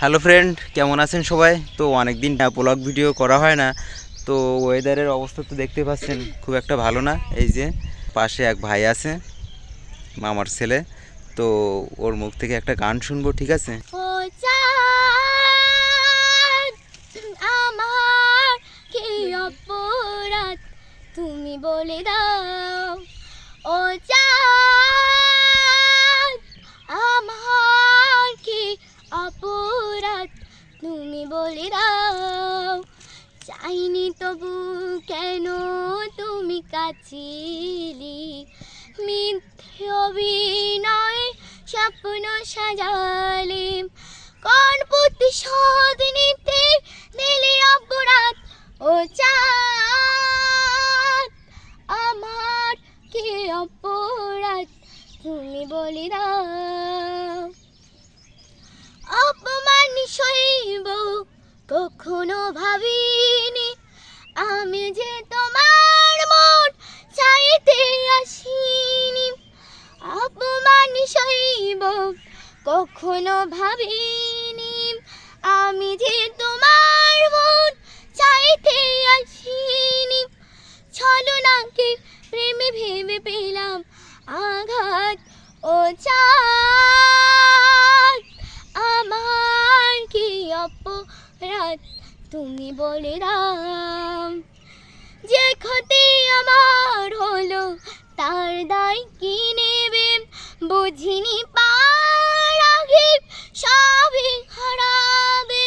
Hello friend কেমন আছেন সবাই? তো অনেক দিন ব্লগ ভিডিও করা হয় না। তো ওয়েদারের অবস্থা তো দেখতে পাচ্ছেন, খুব একটা ভালো না। এই যে পাশে এক ভাই আছে, মামার ছেলে। তো ওর মুখ থেকে একটা গান শুনব, ঠিক আছে? আমার তুমি বলে দাও, ও চাঁদ। বলে দাও চাইনি তবু কেন তুমি কাছিলি? মিথ্যে অভিনয় স্বপ্ন সাজালে, কোন প্রতিশোধ নিতে দিলে অপরাধ ও চাঁদ? আমার কি অপরাধ? তুমি বলি দাও অপমান সইব কখনো ভাবিনি আমি যে তোমার মন চাইতে আসিনি। অপমান সইব কখনো ভাবিনি আমি যে তোমার মন চাইতে আসিনি। ছলনাকে প্রেমে ভেবে পেলাম আঘাত ও চাঁদ তুমি বলে দাও যে ক্ষতি আমার হলো, তার দায় কি নেবে? বুঝিনি পার আগে সবই হারাবে।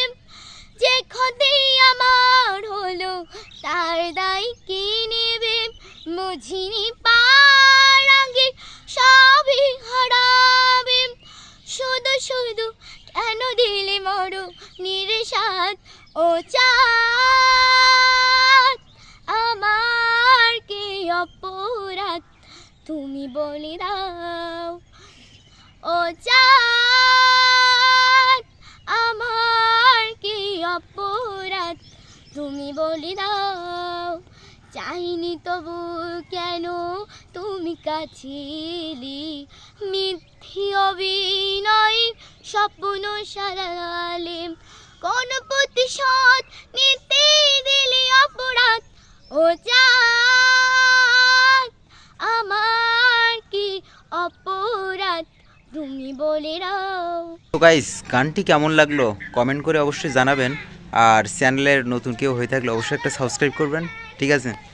যে ক্ষতি আমার হলো, তার দায় কি নেবে? বুঝিনি পার নিরেশাদ ও চাঁদ, আমার কি অপরাধ? তুমি বলে দাও, ও চাঁদ, আমার কি অপরাধ? তুমি বলে দাও, চাইনি তবু কেন তুমি কাছিলি মিথ্যে অভিনয়, স্বপ্ন সারালে কোন প্রতিশোধ নিতে দিলি অপরাধ। ও চাঁদ আমার কি অপরাধ? তুমি বলে দাও। তো গাইস গানটি কেমন লাগল? কমেন্ট করে অবশ্যই জানাবেন। আর চ্যানেলের নতুন কেউ হয়ে থাকলে অবশ্যই একটা সাবস্ক্রাইব করবেন। ঠিক আছে?